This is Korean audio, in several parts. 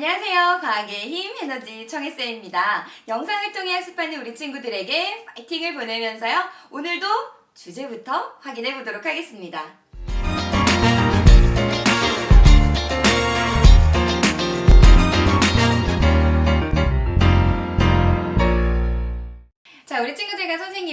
과학의 힘 에너지 청혜쌤입니다. 영상을 통해 학습하는 우리 친구들에게 파이팅을 보내면서요. 오늘도 주제부터 확인해 보도록 하겠습니다.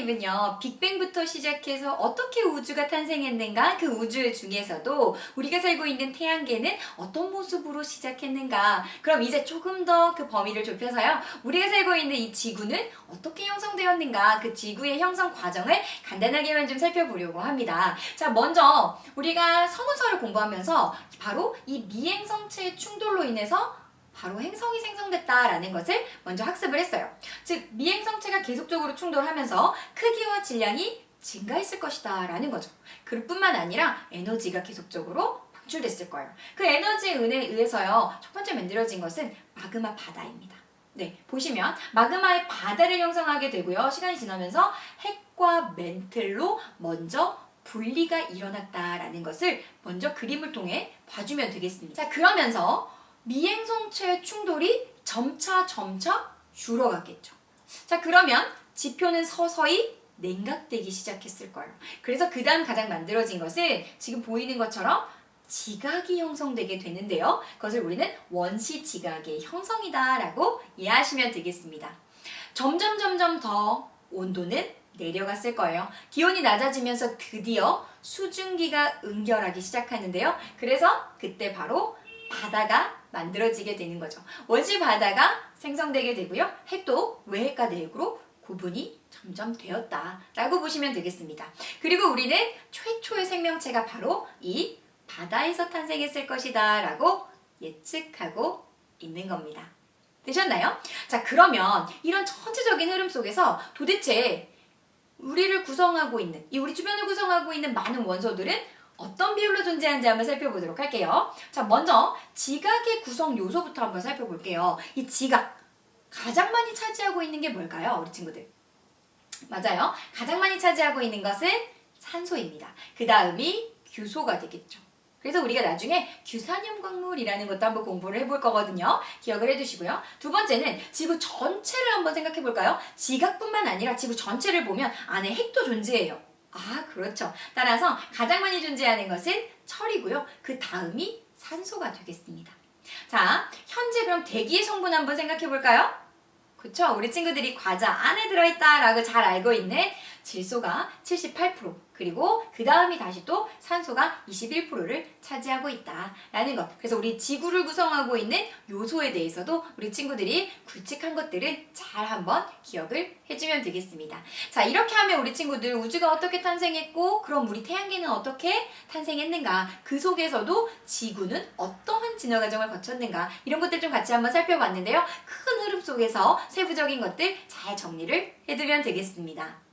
선생님은요, 빅뱅부터 시작해서 어떻게 우주가 탄생했는가, 그 우주 중에서도 우리가 살고 있는 태양계는 어떤 모습으로 시작했는가, 그럼 이제 조금 더 그 범위를 좁혀서요, 우리가 살고 있는 이 지구는 어떻게 형성되었는가, 그 지구의 형성 과정을 간단하게만 좀 살펴보려고 합니다. 자, 먼저 우리가 성운서를 공부하면서 바로 이 미행성체의 충돌로 인해서 바로 행성이 생성됐다라는 것을 먼저 학습을 했어요. 즉 미행성체가 계속적으로 충돌하면서 크기와 질량이 증가했을 것이다 라는 거죠. 그뿐만 아니라 에너지가 계속적으로 방출됐을 거예요. 그 에너지에 은에 의해서요. 첫 번째 만들어진 것은 마그마 바다입니다. 네, 보시면 마그마의 바다를 형성하게 되고요. 시간이 지나면서 핵과 멘틀로 먼저 분리가 일어났다라는 것을 먼저 그림을 통해 봐주면 되겠습니다. 자, 그러면서 미행성체의 충돌이 점차 점차 줄어갔겠죠. 자, 그러면 지표는 서서히 냉각되기 시작했을 거예요. 그래서 그 다음 가장 만들어진 것은 지금 보이는 것처럼 지각이 형성되게 되는데요. 그것을 우리는 원시 지각의 형성이다라고 이해하시면 되겠습니다. 점점 점점 더 온도는 내려갔을 거예요. 기온이 낮아지면서 드디어 수증기가 응결하기 시작하는데요. 그래서 그때 바로 바다가 만들어지게 되는 거죠. 원시 바다가 생성되게 되고요. 핵도 외핵과 내핵으로 구분이 점점 되었다라고 보시면 되겠습니다. 그리고 우리는 최초의 생명체가 바로 이 바다에서 탄생했을 것이다라고 예측하고 있는 겁니다. 되셨나요? 자, 그러면 이런 전체적인 흐름 속에서 도대체 우리를 구성하고 있는, 이 우리 주변을 구성하고 있는 많은 원소들은 어떤 비율로 존재하는지 한번 살펴보도록 할게요. 자, 먼저 지각의 구성 요소부터 한번 살펴볼게요. 이 지각 가장 많이 차지하고 있는 게 뭘까요, 우리 친구들? 맞아요. 가장 많이 차지하고 있는 것은 산소입니다. 그 다음이 규소가 되겠죠. 그래서 우리가 나중에 규산염 광물이라는 것도 한번 공부를 해볼 거거든요. 기억을 해두시고요. 두 번째는 지구 전체를 한번 생각해 볼까요? 지각뿐만 아니라 지구 전체를 보면 안에 핵도 존재해요. 아, 그렇죠. 따라서 가장 많이 존재하는 것은 철이고요. 그 다음이 산소가 되겠습니다. 자, 현재 그럼 대기의 성분 한번 생각해 볼까요? 그쵸? 우리 친구들이 과자 안에 들어있다 라고 잘 알고 있는 질소가 78%, 그리고 그 다음이 다시 또 산소가 21%를 차지하고 있다라는 것. 그래서 우리 지구를 구성하고 있는 요소에 대해서도 우리 친구들이 굵직한 것들은 잘 한번 기억을 해주면 되겠습니다. 자, 이렇게 하면 우리 친구들 우주가 어떻게 탄생했고, 그럼 우리 태양계는 어떻게 탄생했는가, 그 속에서도 지구는 어떠한 진화 과정을 거쳤는가, 이런 것들 좀 같이 한번 살펴봤는데요. 속에서 세부적인 것들 잘 정리를 해두면 되겠습니다.